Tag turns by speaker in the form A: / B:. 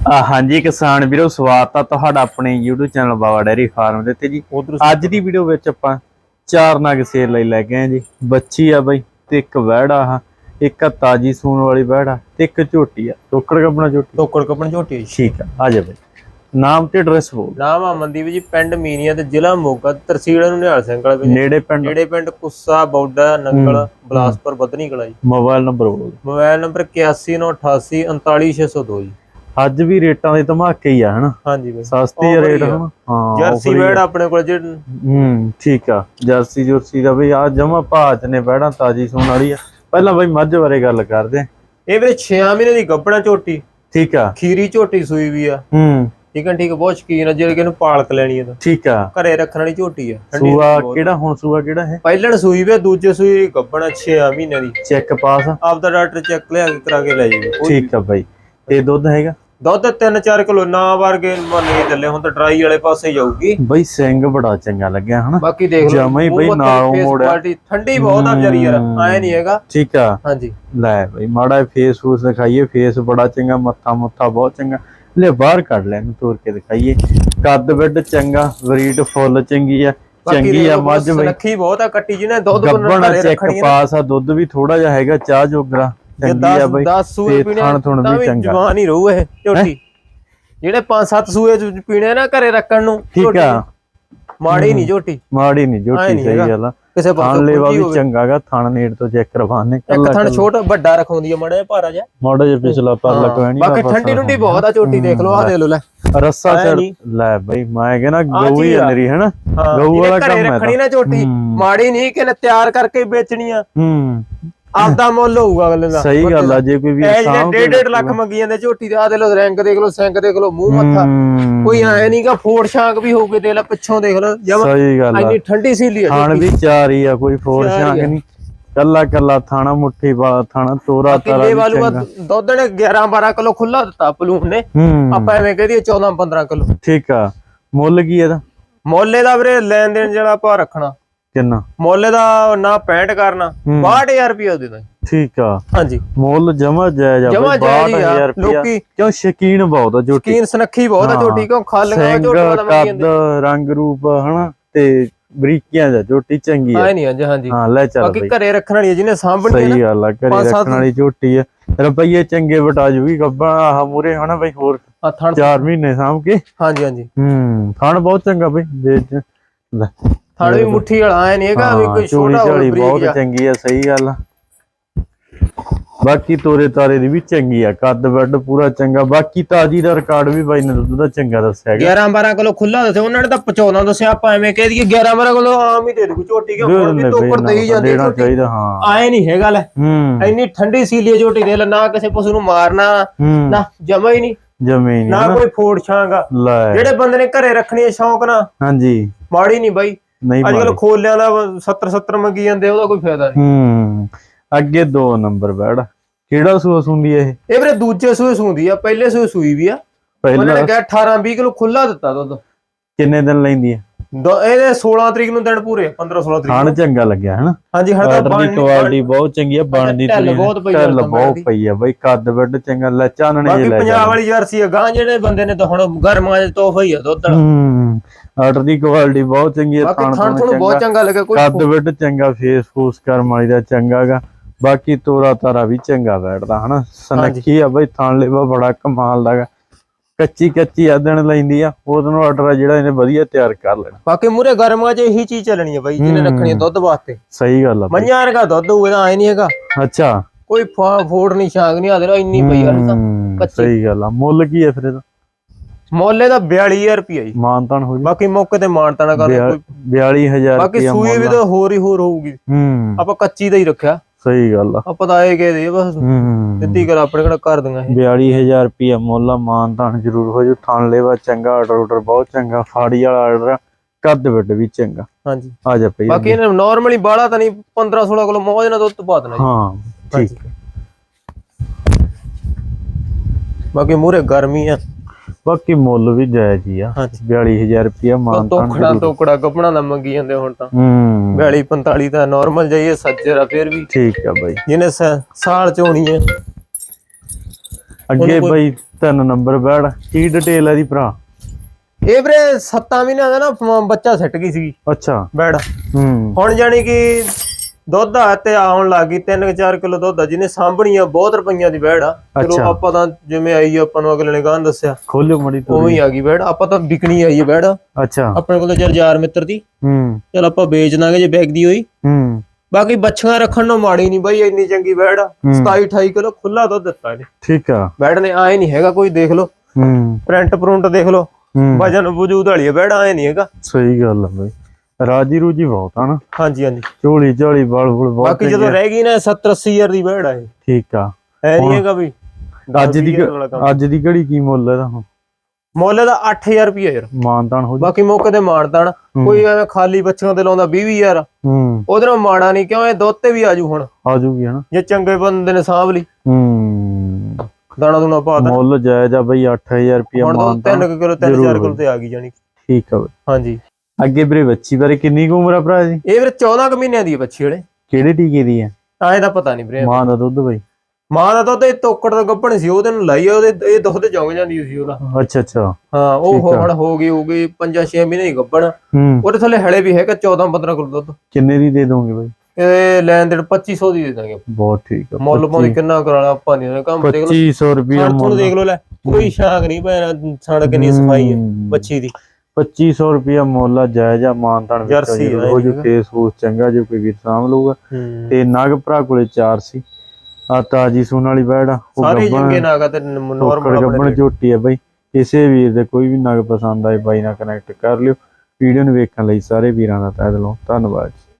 A: ਹਾਂਜੀ ਕਿਸਾਨ ਵੀਰੋ ਸਵਾਗਤ ਆ ਤੁਹਾਡਾ ਆਪਣੇ YouTube channel Baba dairy farm ਦੇ ਤੇ ਜੀ। ਅੱਜ ਦੀ ਵੀਡੀਓ ਵਿੱਚ ਆਪਾਂ ਚਾਰ ਨਗ ਸੇਲ ਲਈ ਲੈ ਆਏ ਜੀ। ਬੱਚੀ ਆ ਬਈ ਤੇ ਇੱਕ ਵਹਿੜਾ ਆ ਇੱਕ ਆ ਤਾਜੀ ਸੂਣ ਵਾਲੀ ਵਹਿੜਾ ਤੇ ਇੱਕ ਝੋਟੀ ਆ। ਟੋਕੜ ਕੱਪਣਾ ਝੋਟੀ।
B: ਟੋਕੜ ਕਪਣ ਝੋਟੀ।
A: ਠੀਕ ਆ ਆ ਜਾ ਬਈ। ਨਾਮ ਤੇ ਐਡਰੈਸ ਬੋਲ
B: ਨਾਮ ਆ ਮਨਦੀਪ ਜੀ ਪਿੰਡ ਮੀਨੀਆ ਤੇ ਜ਼ਿਲ੍ਹਾ ਮੋਗਾ ਤਹਿਸੀਲ ਨੂੰ ਨਿਹਾਲ ਸਿੰਘ ਵਾਲਾ ਵੀ
A: ਨੇੜੇ ਪਿੰਡ?
B: ਜਿਹੜੇ ਪਿੰਡ ਕੁੱਸਾ ਬੌਡਾ ਨੰਗਲ ਬਲਾਸਪੁਰ ਬਦਨੀ ਕਲਾ ਜੀ।
A: ਮੋਬਾਈਲ ਨੰਬਰ ਬੋਲ
B: ਮੋਬਾਈਲ ਨੰਬਰ 8198 39602 ਜੀ।
A: ਅੱਜ ਵੀ ਰੇਟਾਂ ਦੇ ਧਮਾਕੇ ਹੀ ਆ ਹਨਾ?
B: ਹਾਂਜੀ ਬਈ।
A: ਸਸਤੀ ਆ ਰੇਟ। ਹਨਾ? ਹਾਂ
B: ਜਰਸੀ। ਵੇੜ ਆਪਣੇ ਕੋਲ ਜਿਹੜੇ
A: ਹੂੰ ਠੀਕ ਆ। ਜਰਸੀ ਜੁਰਸੀ ਦਾ ਬਈ ਆ ਜਮਾ ਭਾਜ ਨੇ ਬਹਿਣਾ ਤਾਜੀ ਸੂਣ ਵਾਲੀ ਆ। ਪਹਿਲਾਂ ਬਈ ਮੱਝ ਬਾਰੇ ਗੱਲ ਕਰਦੇ।
B: ਇਹ ਵੀਰੇ 6 ਮਹੀਨੇ ਦੀ ਗੱਬਣਾ ਝੋਟੀ।
A: ਠੀਕ ਆ।
B: ਖੀਰੀ ਝੋਟੀ ਸੂਈ ਵੀ ਆ।
A: ਹੂੰ।
B: ਠੀਕ ਹੈ ਠੀਕ ਬਹੁਤ ਸ਼ਕੀਨ ਆ ਜਿਹੜੇ ਕਿ ਇਹਨੂੰ ਪਾਲਕ ਲੈਣੀ ਆ ਤਾਂ।
A: ਠੀਕ ਆ।
B: ਘਰੇ ਰੱਖਣ ਵਾਲੀ ਝੋਟੀ ਆ।
A: ਸੂਆ। ਕਿਹੜਾ ਹੁਣ ਸੂਆ ਕਿਹੜਾ ਹੈ
B: ਪਹਿਲਣ ਸੂਈ ਵੀ ਦੂਜੇ ਸੂਈ ਗੱਬਣਾ 6 ਮਹੀਨੇ ਦੀ।
A: ਚੈੱਕ ਪਾਸ ਆ?
B: ਆਪਦਾ ਡਾਕਟਰ ਚੈੱਕ ਲਿਆ ਕੇ ਕਰਾ ਕੇ ਲੈ ਜੀ
A: ਠੀਕ ਆ ਬਾਈ। ਤੇ ਦੁੱਧ ਹੈਗਾ?
B: ਦੁੱਧ 3-4 ਕਿਲੋ ਨਾ ਵਰਗੇ ਮੰਨੀ ਚੱਲੇ ਹੁਣ ਤਾਂ ਡਰਾਈ ਵਾਲੇ ਪਾਸੇ ਜਾਊਗੀ।
A: ਬਈ ਸਿੰਘ ਬੜਾ ਚੰਗਾ ਲੱਗਿਆ ਹਨਾ?
B: ਬਾਕੀ ਦੇਖ ਲਓ
A: ਜਮਾਂ ਹੀ ਬਈ ਨਾਲੋਂ ਮੋੜਿਆ।
B: ਠੰਡੀ ਬਹੁਤ ਆ ਵਿਚਾਰੀ ਯਾਰ। ਐ ਨਹੀਂ ਹੈਗਾ।
A: ਠੀਕ ਆ।
B: ਹਾਂਜੀ।
A: ਲੈ ਬਈ ਮਾੜਾ ਫੇਸ ਫੂਸ ਦਿਖਾਈਏ ਫੇਸ ਬੜਾ ਚੰਗਾ ਮੱਥਾ ਮੁੱਥਾ ਬਹੁਤ ਚੰਗਾ। ਲੈ ਬਾਹਰ ਕੱਢ ਲੈ ਇਹਨੂੰ ਤੋੜ ਕੇ ਦਿਖਾਈਏ। ਕੱਦ ਵਿੱਡ ਚੰਗਾ ਵਰੀਟ ਫੁੱਲ ਚੰਗੀ ਆ ਚੰਗੀ ਆ ਮੱਝ ਬਈ।
B: ਰੱਖੀ ਬਹੁਤ ਆ ਕੱਟੀ ਜਿਹਨੇ ਦੁੱਧ ਰੱਖਣੀ ਆ
A: ਪਾਸ ਆ ਦੁੱਧ ਵੀ ਥੋੜਾ ਜਿਹਾ ਹੈਗਾ ਚਾਹ ਜੋਗਰਾ।
B: ਜੇ
A: ਚੰਗੀ ਆ ਬਈ
B: 10 ਸੂਏ
A: ਤੇ
B: ਪੀਣੇ
A: ਥਣ ਥੁਣ
B: ਤਾਂ
A: ਵੀ
B: ਵੀ
A: ਚੰਗਾ।
B: ਜਵਾਨ ਹੀ ਰਹੂ ਇਹ ਝੋਟੀ। ਜਿਹੜੇ 5-7 ਸੂਏ ਚ ਪੀਣੇ ਨਾ ਘਰੇ ਰੱਖਣ ਨੂੰ
A: ਠੀਕ
B: ਝੋਟੀ,
A: ਆ।
B: ਮਾੜੀ ਨਹੀਂ ਝੋਟੀ।
A: ਮਾੜੀ ਨਹੀਂ
B: ਐਂ
A: ਜੋਟੀ
B: ਨੀ
A: ਸਹੀ
B: ਹੈਗਾ।
A: ਗੱਲ ਆ।
B: ਕਿਸੇ
A: ਥਣ
B: ਪਾਸੇ
A: ਲੇਵਾ
B: ਪੁੱਜੀ
A: ਵੀ
B: ਹੋਵੇ।
A: ਚੰਗਾਗਾ ਥਣ ਨੇੜ ਤੋਂ ਚੈੱਕ ਕਰਵਾਣੇ
B: ਇੱਕ ਥਣ ਛੋਟਾ ਵੱਡਾ ਰਖਾਉਂਦੀ ਆ ਮਾੜਾ ਜਿਹਾ ਭਾਰਾ ਜਿਹਾ।
A: ਮਾੜਾ ਜਿਹਾ ਪਿਛਲਾ ਪਰ ਲਗਵਾਣੀ
B: ਬਾਕੀ ਠੰਡੀ ਬਹੁਤ ਆ ਝੋਟੀ ਦੇਖ ਲਓ ਆ ਦੇ ਲਓ ਲੈ।
A: ਰੱਸਾ ਚੜ। ਲੈ ਬਈ ਮੈਂ ਕਹਿੰਦਾ ਗਊ ਹੀ
B: ਚੀਜ਼ ਆ।
A: ਅੰਦਰੀ ਹੈਨਾ?
B: ਹਾਂ
A: ਗਊ ਵਾਲਾ
B: ਜਿਹਨੇ ਘਰੇ
A: ਕੰਮ ਹੈ
B: ਰੱਖਣੀ ਨਾ ਝੋਟੀ। ਮਾੜੀ ਨਹੀਂ ਕਿ ਨੇ ਤਿਆਰ ਕਰਕੇ ਵੇਚਣੀ ਆ।
A: ਹੂੰ।
B: ਆਪਦਾ ਮੁੱਲ ਹੋਊਗਾ ਅਗਲੇ ਦਾ।
A: ਸਹੀ ਗੱਲ ਆ ਜੇ ਕੋਈ ਵੀ
B: ਇਹ ਜਿਹੜੇ 1.5 ਲੱਖ ਮੰਗੀ ਜਾਂਦੇ ਝੋਟੀ ਦੇ ਆ ਦੇ ਲੋ ਰੈਂਕ ਦੇਖ ਲੋ ਸਿੰਕ ਦੇਖ ਲੋ ਮੂੰਹ ਮੱਥਾ। ਕੋਈ ਐ ਨਹੀਂਗਾ ਫੋੜ ਸ਼ਾਂਕ ਵੀ ਹੋਊਗੇ ਦੇਖ ਲੈ ਪਿੱਛੋਂ ਦੇਖ ਲੋ ਜਮਾ
A: ਸਹੀ ਗੱਲ ਆ।
B: ਇੰਨੀ ਠੰਡੀ ਸੀਲੀ ਆ
A: ਥਣ ਵੀ ਚਾਰ ਹੀ ਆ ਕੋਈ ਸ਼ਾਂਕ
B: ਆ।
A: ਨਹੀਂ ਕੱਲਾ ਕੱਲਾ ਥਾਣਾ ਮੁੱਠੀ ਵਾਲਾ ਥਾਣਾ ਤੋਰਾ ਤਾਰਾ ਵੀ
B: ਵਾਲੂ ਦੁੱਧ ਨੇ 11 12 ਕਿਲੋ ਖੁੱਲਾ ਦਿੱਤਾ ਪਲੂਨ ਨੇ। ਆਪਾਂ ਐਵੇਂ ਕਹਿ ਦਈਏ 14 15 ਕਿਲੋ।
A: ਠੀਕ ਆ। ਮੁੱਲ ਕੀ ਇਹਦਾ?
B: ਮੋਲੇ ਦਾ ਵੀਰੇ ਲੈਣ ਦੇਣ ਜਿਹੜਾ ਆਪਾਂ ਰੱਖਣਾ।
A: ਕਿੰਨਾ?
B: ਮੋਲੇ ਦਾ ਨਾ 65 ਕਰਨਾ
A: ਹੂੰ।
B: 62000 ਰੁਪਏ ਦੇ ਦਾਂ
A: ਠੀਕ ਆ।
B: ਹਾਂਜੀ।
A: ਮੁੱਲ ਜਮਾ ਜਾਇਜ਼ ਆ
B: ਜਮਾਂ
A: ਬਈ
B: ਜਾਇਜ਼ ਹੀ ਆ।
A: 62000 ਰੁਪਇਆ
B: ਲੋਕੀ
A: ਕਿਉਂ ਸ਼ਕੀਨ ਬਹੁਤ ਆ ਝੋਟੀ।
B: ਕੀਨ ਸਨੱਖੀ ਬਹੁਤ ਆ
A: ਹਾਂ।
B: ਝੋਟੀ ਕਿਉਂ ਖਾਲੀਆਂ
A: ਸਿੰਘ
B: ਝੋਟੀਆਂ ਦਾ ਮੰਗੀ
A: ਕੱਦ ਰੰਗ ਰੂਪ ਹਨਾ? ਤੇ ਬਰੀਕੀਆਂ ਦਾ ਝੋਟੀ ਚੰਗੀ ਆ।
B: ਆਏ ਨਹੀਂ ਹਾਂਜੀ ਹਾਂਜੀ।
A: ਹਾਂ ਲੈ ਚੱਲ
B: ਬਾਕੀ ਘਰੇ ਰੱਖਣ ਵਾਲੀ ਜਿਹਨੇ ਸਾਂਭਣੀ ਹੈ
A: ਸਹੀ ਗੱਲ ਆ ਘਰੇ ਰੱਖਣ ਵਾਲੀ ਝੋਟੀ ਆ। ਰੁਪਈਏ ਚੰਗੇ ਬਟਾ ਜੂਗੀ ਗੱਬਾ ਆਹ ਮੂਰੇ ਹਨਾ ਬਈ ਹੋਰ
B: ਆ ਥਣ।
A: 4 ਮਹੀਨੇ ਸਾਂਭ ਕੇ।
B: ਹਾਂਜੀ ਹਾਂਜੀ।
A: ਹੂੰ ਥਣ ਬਹੁਤ ਚੰਗਾ ਬਈ ਵੇਚ ਲੈ।
B: ਥਣ ਵੀ ਮੁੱਠੀ ਵਾਲਾ ਆਏ ਨਹੀਂ ਹੈਗਾ ਵੀ ਕੋਈ ਛੋਟਾ ਬਰੀਕ
A: ਬਹੁਤ ਚੰਗੀ ਆ ਸਹੀ ਗੱਲ ਆ। ਬਾਕੀ ਤੋਰੇ ਤਾਰੇ ਦੀ ਵੀ ਚੰਗੀ ਆ ਕੱਦ ਵੱਡ ਪੂਰਾ ਚੰਗਾ ਬਾਕੀ ਤਾਜੀ ਦਾ ਰਿਕਾਰਡ ਵੀ ਬਾਈ ਨੇ ਦੁੱਧ ਦਾ ਚੰਗਾ ਦੱਸਿਆ ਗਿਆ
B: 11 12 ਕਿਲੋ ਖੁੱਲਾ ਦੱਸਿਆ ਉਹਨਾਂ ਨੇ ਤਾਂ 14 ਦੱਸਿਆ ਆਪਾਂ ਐਵੇਂ ਕਹਿ ਦਈਏ 11 12 ਕਿਲੋ ਆਮ ਹੀ ਦੇ ਦੂ ਝੋਟੀ ਕਿ ਹੁਣ ਵੀ ਤੋਕੜ ਦੇਈ ਜਾਂਦੀ ਝੋਟੀ।
A: ਚਾਹੀਦਾ ਹਾਂ।
B: ਆਏ ਨਹੀਂ ਹੈਗਾ ਲੈ। ਇੰਨੀ ਠੰਡੀ ਸੀਲੀ ਝੋਟੀ ਦੇ ਲੈ ਨਾ ਕਿਸੇ ਪਸ਼ੂ ਨੂੰ ਮਾਰਨਾ ਨਾ ਜਮਾ ਹੀ ਨਹੀਂ
A: ਜ਼ਮੀਨ
B: ਨਾ ਕੋਈ ਫੋੜ ਛਾਂਗਾ। ਜਿਹੜੇ ਬੰਦੇ ਨੇ ਘਰੇ ਰੱਖਣੀ ਹੈ ਸ਼ੌਂਕ ਨਾਲ।
A: ਹਾਂਜੀ।
B: ਮਾੜੀ ਨਹੀਂ ਬਾਈ।
A: ਨਹੀਂ
B: ਅੱਜ ਕੱਲ। ਖੋਲਿਆਂ ਦਾ 70 70 ਮੰਗੀ ਜਾਂਦੇ ਉਹਦਾ ਕੋਈ ਫਾਇਦਾ ਨਹੀਂ।
A: ਹੂੰ ਅੱਗੇ ਦੋ ਨੰਬਰ ਬੈੜ ਕਿਹੜਾ ਸੂਸ ਹੁੰਦੀ ਇਹ?
B: ਇਹ ਵੀਰੇ ਦੂਜੇ ਸੂਏ ਸੂੰਦੀ ਆ ਪਹਿਲੇ ਸੂਏ ਸੂਈ ਵੀ ਆ। ਉਹਨਾਂ
A: ਪਹਿਲਾ
B: ਨੇ ਕਿਹਾ 18 20 ਕਿਲੋ ਖੁੱਲਾ ਦਿੱਤਾ ਦੁੱਧ।
A: ਕਿੰਨੇ ਦਿਨ ਲੈਂਦੀ
B: ਦੋ- ਇਹਦੇ 16 ਤਰੀਕ ਨੂੰ ਦਿਨ ਪੂਰੇ 15 16 ਤਰੀਕ
A: ਖਾਣ ਚੰਗਾ ਲੱਗਿਆ ਹਨਾ?
B: ਹਾਂਜੀ
A: ਆਰਡਰ ਦੀ ਕੁਆਲਿਟੀ ਬਹੁਤ ਚੰਗੀ ਆ ਬਣਦੀ
B: ਢਿੱਲ
A: ਤੁਰੀ
B: ਬਹੁਤ ਪਈ ਆ
A: ਢਿੱਲ ਬਹੁਤ
B: ਦੀ।
A: ਪਈ ਆ ਬਈ ਕੱਦ ਵੱਡ ਚੰਗਾ ਲੈ ਚਾਨਣੇ ਜੇ
B: ਬਾਕੀ
A: ਲੈ
B: ਪੰਜਾਬ ਵਾਲੀ ਜਰਸੀ ਆ ਗਾਂ ਜਿਹੜੇ ਬੰਦੇ ਨੇ ਤਾਂ ਹੁਣ ਗਰਮਾਂ ਚ ਤੋਹਫਾ ਹੀ ਆ ਦੁੱਧ
A: ਹੂੰ। ਆਰਡਰ ਦੀ ਕੁਆਲਿਟੀ ਬਹੁਤ ਚੰਗੀ ਆ
B: ਬਾਕੀ
A: ਥਾਣ
B: ਤੁਹਾਨੂੰ ਬਹੁਤ
A: ਚੰਗਾ।
B: ਲੱਗਾ ਕੋਈ
A: ਕੱਦ ਵੱਡ ਚੰਗਾ ਫੇਸ ਫੂਸ ਕਰਮ ਵਾਲੀ ਦਾ ਚੰਗਾਗਾ ਬਾਕੀ ਤੋਰਾ ਤਾਰਾ ਵੀ ਚੰਗਾ ਬੈਠਦਾ ਹਨਾ? ਸਨੱਖੀ ਆ ਬਈ ਥਾਣ ਲੇਵਾ ਬੜਾ ਕਮਾਲ ਦਾਗਾ ਕੱਚੀ ਕੱਚੀ ਆਦਣ ਲੈਂਦੀ ਆ ਉਹਦੋਂ ਆਰਡਰ ਜਿਹੜਾ ਇਹਨੇ ਵਧੀਆ ਤਿਆਰ ਕਰ ਲੈਣਾ।
B: ਬਾਕੀ ਮੂਰੇ ਗਰਮਾਂ ਚ ਇਹੀ ਚੀਜ਼ ਚੱਲਣੀ ਆ ਬਾਈ ਜਿਹਨੇ
A: ਹੂੰ।
B: ਰੱਖਣੀ ਦੁੱਧ ਵਾਸਤੇ।
A: ਸਹੀ ਗੱਲ ਆ।
B: ਮੰਝਾਂ ਵਰਗਾ ਦੁੱਧ ਹੋਊਗਾ ਐ ਨਹੀਂ ਹੈਗਾ।
A: ਅੱਛਾ।
B: ਕੋਈ ਫੋੜ ਨਹੀਂ ਛਾਂਗ ਨਹੀਂ ਆਦੇ ਇੰਨੀ ਪਈ ਤਾਂ।
A: ਹੂੰ,
B: ਕੱਚੀ।
A: ਸਹੀ ਗੱਲ ਆ। ਮੁੱਲ ਕੀ ਆ ਫਿਰ ਇਹਦਾ?
B: ਮੁੱਲੇ ਦਾ 42000 ਰੁਪਿਆ ਜੀ।
A: ਮਾਨਤਾਨ ਹੋ ਜੀ
B: ਬਾਕੀ ਮੌਕੇ ਤੇ ਮਾਨਤਾ ਨਾ ਕਰ ਕੋਈ
A: 42000
B: ਬਾਕੀ ਸੂਈ ਵੀ। ਤਾਂ ਹੋਰ ਹੀ ਹੋਰ ਹੋਊਗੀ।
A: ਹੂੰ।
B: ਆਪਾਂ ਕੱਚੀ ਦਾ ਹੀ ਰੱਖਿਆ।
A: ਸਹੀ ਗੱਲ ਆ।
B: ਆਪਾਂ ਤਾਂ ਆਏ ਗਏ ਦੇ ਬਸ।
A: ਹੂੰ।
B: ਸਿੱਧੀ ਗੱਲ ਆਪਣੇ ਕਿਹੜਾ ਕਰ ਦਿੰਗਾ ਇਹ।
A: 42000 ਰੁਪਇਆ ਮੁੱਲ ਆ ਮਾਨਤਾਨ ਜ਼ਰੂਰ ਹੋ ਜੂ ਥਣ ਲੈਵਾ ਚੰਗਾ ਆਰਡਰ ਆਰਡਰ ਬਹੁਤ ਚੰਗਾ। ਫਾੜੀ ਵਾਲਾ ਆਰਡਰ ਕੱਦ ਵੱਡ ਵੀ ਚੰਗਾ।
B: ਹਾਂਜੀ।
A: ਆ ਜਾ ਪਈ
B: ਬਾਕੀ ਇਹਨੇ ਨਾਰਮਲੀ ਬਾਲਾ ਤਾਂ ਨਹੀਂ 15 16 ਕਿਲੋ ਮੌਜ ਨਾਲ ਦੁੱਧ ਪਾ ਦੇਣਾ
A: ਹਾਂ ਠੀਕ।
B: ਬਾਕੀ ਮੂਰੇ ਗਰਮੀ ਆ।
A: ਬਾਕੀ ਮੁੱਲ ਵੀ ਜਾਇਜ਼ ਹੀ ਆ।
B: ਹਾਂਜੀ।
A: 42000 ਰੁਪਇਆ ਮਾਨਤਾਨ
B: ਤੋਖੜਾ ਤੋਕੜਾ ਗੱਪਣਾ ਦਾ ਮੰਗੀ ਜਾਂਦੇ ਹੁਣ ਤਾਂ।
A: ਹੂੰ।
B: 42 45 ਤਾਂ ਨਾਰਮਲ ਜਾਈਏ ਸੱਜਰ ਆ ਫਿਰ ਵੀ।
A: ਠੀਕ ਆ ਬਾਈ।
B: ਜਿਹਨੇ ਸਾਲ ਚ ਹੋਣੀ ਹੈ।
A: ਅੱਗੇ ਬਈ ਤਿੰਨ ਨੰਬਰ ਬੈੜ ਕੀ ਡਿਟੇਲ ਹੈ ਦੀ ਭਰਾ?
B: ਇਹ ਵੀਰੇ 7 ਮਹੀਨਿਆਂ ਦਾ ਨਾ ਬੱਚਾ ਸੱਟ ਗਈ ਸੀਗੀ।
A: ਅੱਛਾ।
B: ਬੈੜ।
A: ਹੂੰ।
B: ਹੁਣ ਜਾਨੀ ਕਿ ਦੁੱਧ ਆ ਤੇ ਆਉਣ ਲੱਗੀ 3-4 ਕਿਲੋ ਦੁੱਧ ਆ ਜਿਹਨੇ ਸਾਂਭਣੀ ਆ ਬਹੁਤ ਰੁਪਈਆਂ ਦੀ ਬੈੜ ਆ। ਚਲੋ
A: ਅੱਛਾ।
B: ਆਪਾਂ ਤਾਂ ਜਿਵੇਂ ਆਈ ਆ, ਆਪਾਂ ਨੂੰ ਅਗਲੇ ਨੇ ਗਾਂ ਦੱਸਿਆ।
A: ਖੋਲਿਓ ਮੜੀ ਤੋਂ
B: ਉਵੇਂ ਹੀ ਆ ਗਈ ਬੈੜ ਆਪਾਂ ਤਾਂ ਵਿਕਣੀ ਆਈ ਹੈ ਬੈੜ
A: ਅੱਛਾ।
B: ਆਪਣੇ ਕੋਲ ਤਾਂ ਯਾਰ ਯਾਰ ਮਿੱਤਰ ਦੀ।
A: ਹੂੰ।
B: ਚਲ ਆਪਾਂ ਵੇਚ ਦਾਂਗੇ ਜੇ ਵਿਕਦੀ ਹੋਈ।
A: ਹੂੰ।
B: ਬਾਕੀ ਬੱਚੀਆਂ ਰੱਖਣ ਨੂੰ ਮਾੜੀ ਨਹੀਂ ਬਾਈ ਇੰਨੀ ਚੰਗੀ ਬੈੜ ਆ 27-28 ਕਿਲੋ ਖੁੱਲਾ ਦੁੱਧ ਦਿੱਤਾ ਇਹਨੇ।
A: ਠੀਕ ਆ।
B: ਬੈੜ ਨੇ ਆਏ ਨਹੀਂ ਹੈਗਾ ਕੋਈ ਦੇਖ ਲਓ।
A: ਹੂੰ।
B: ਪ੍ਰਿੰਟ ਪ੍ਰੁੰਟ ਦੇਖ ਲਓ।
A: ਹੂੰ।
B: ਵਜਨ ਵਜੂਦ ਵਾਲੀ ਹੈ ਬੈੜ ਆਏ ਨਹੀਂ ਹੈਗਾ।
A: ਸਹੀ ਗੱਲ ਆ ਬਈ। ਰਾਜੀ ਰੂਜੀ ਬਹੁਤ ਆ ਨਾ।
B: ਹਾਂਜੀ ਹਾਂਜੀ।
A: ਝੋਲੀ ਝੋਲੀ ਬਲ ਬੁਲ ਬਹੁਤ
B: ਬਾਕੀ ਜਦੋਂ ਰਹਿ ਗਈ ਨਾ 70-80 ਹਜ਼ਾਰ ਦੀ ਬੈੜ ਆ ਇਹ।
A: ਠੀਕ ਆ।
B: ਐ ਨਹੀਂ ਹੈਗਾ ਵੀ।
A: ਅੱਜ ਦੀ
B: 10-20 ਵਾਲਾ ਕੰਮ।
A: ਅੱਜ ਦੀ ਘੜੀ ਕੀ ਮੁੱਲ ਇਹਦਾ ਹੁਣ?
B: ਮੁੱਲ ਦਾ 8000 ਰੁਪਏ ਯਾਰ।
A: ਮਾਨਤਾਨ ਹੋ ਜੀ।
B: ਬਾਕੀ ਮੌਕੇ ਤੇ ਮਾਰਦਾਣ ਕੋਈ ਐਵੇਂ ਖਾਲੀ ਬੱਚਿਆਂ ਤੇ ਲਾਉਂਦਾ 20000
A: ਹੂੰ।
B: ਨਾਲ ਮਾੜਾ ਨਹੀਂ ਕਿਉਂ ਇਹ ਦੁੱਧ ਤੇ ਵੀ ਆਜੂ ਹੁਣ?
A: ਆ ਜੂਗੀ ਹਨਾ।
B: ਜੇ ਚੰਗੇ ਬੰਦੇ ਨੇ ਸਾਂਭ ਲਈ।
A: ਹੂੰ।
B: ਦਾਣਾ ਦੂਣਾ ਪਾ ਤਾ।
A: ਮੁੱਲ ਜਾਇਜ਼ ਆ ਬਈ 8000 ਰੁਪਿਆ
B: ਹੁਣ ਤਾਂ
A: ਮਾਨਤਾਨ
B: 3 ਕਿਲੋ 3000 ਕਿਲੋ ਤੇ ਆ ਗਈ ਜਾਨੀ
A: ਠੀਕ ਆ ਬਈ।
B: ਹਾਂਜੀ।
A: ਅੱਗੇ ਵੀਰੇ ਬੱਚੀ ਬਾਰੇ ਕਿੰਨੀ ਕੁ ਉਮਰ ਆ ਭਰਾ ਜੀ?
B: ਇਹ ਵੀਰੇ 14 ਕੁ ਮਹੀਨਿਆਂ ਦੀ ਹੈ ਬੱਚੀ ਹਲੇ
A: ਕਿਹੜੇ ਟੀਕੇ ਦੀ ਹੈ
B: ਤਾਂ ਇਹਦਾ ਪਤਾ ਨਹੀਂ ਵੀਰੇ।
A: ਮਾਂ ਦਾ ਦੁੱਧ ਬਈ।
B: ਮਾਂ ਦਾ ਦੁੱਧ ਇਹ ਤੋਕੜ ਦਾ ਗੱਭਣ ਸੀ ਉਹਦੇ ਨੂੰ ਲਾਈ ਉਹਦੇ ਇਹ ਦੁੱਧ ਜੰਗ ਜਾਂਦੀ ਸੀ ਉਹਦਾ।
A: ਅੱਛਾ ਅੱਛਾ।
B: ਹਾਂ ਉਹ। ਹੁਣ ਹੋ ਗਈ ਹੋ ਗਈ 5-6 ਮਹੀਨੇ ਦੀ ਗੱਭਣ।
A: ਹੂੰ।
B: ਉਹਦੇ ਥੱਲੇ ਹਲੇ ਵੀ ਹੈਗਾ 14-15 ਕਿਲੋ ਦੁੱਧ।
A: ਕਿੰਨੇ ਦੀ ਦੇ ਦੋਗੇ ਬਈ?
B: ਇਹ ਲੈਣ ਦੇਣ 2500 ਦੀ ਦੇ ਦਾਂਗੇ
A: ਬਹੁਤ ਠੀਕ ਆ
B: ਮੁੱਲ ਪਾਉਂਦੀ ਕਿੰਨਾ ਕਰਾਣਾ ਆਪਾਂ ਨਹੀਂ ਕੰਮ ਦੇਖ ਲਓ।
A: 2500 ਰੁਪਿਆ
B: ਹੁਣ ਤੁਹਾਨੂੰ ਦੇਖ ਲਓ ਲੈ ਕੋਈ ਸ਼ਾਂਕ ਨਹੀਂ ਪੈਣਾ ਸਣ ਕਿੰਨੀ ਸਫ਼ਾਈ ਹੈ। ਬੱਚੀ ਦੀ।
A: 2500 ਰੁਪਿਆ ਮੁੱਲ ਆ ਜਾਇਜ਼ ਆ ਮਾਨਤਾਨ ਵਿੱਚ ਜੋ
B: ਹੈਗਾ।
A: ਕੇਸ ਹੂਸ ਚੰਗਾ ਜੋ ਕੋਈ ਵੀਰ ਸਾਂਭ ਲਊਗਾ। ਤੇ ਨਗ ਭਰਾ ਕੋਲੇ ਚਾਰ ਸੀ। ਆ ਤਾਜੀ ਸੂਣ ਵਾਲੀ ਬੈੜ
B: ਸਾਰੇ ਜੰਗੇ ਨਾਗਾ ਤੇ ਨਾਰਮਲ
A: ਝੋਟੀ ਆ ਬਈ। ਕਿਸੇ ਵੀਰ ਦੇ ਕੋਈ ਵੀ ਨਗ ਪਸੰਦ ਆਏ ਬਾਈ ਨਾਲ ਕਨੈਕਟ ਕਰ ਲਿਓ। ਵੀਡੀਓ ਨੂੰ ਵੇਖਣ ਲਈ ਸਾਰੇ ਵੀਰਾਂ ਦਾ ਤਹਿ ਦਿਲੋਂ ਧੰਨਵਾਦ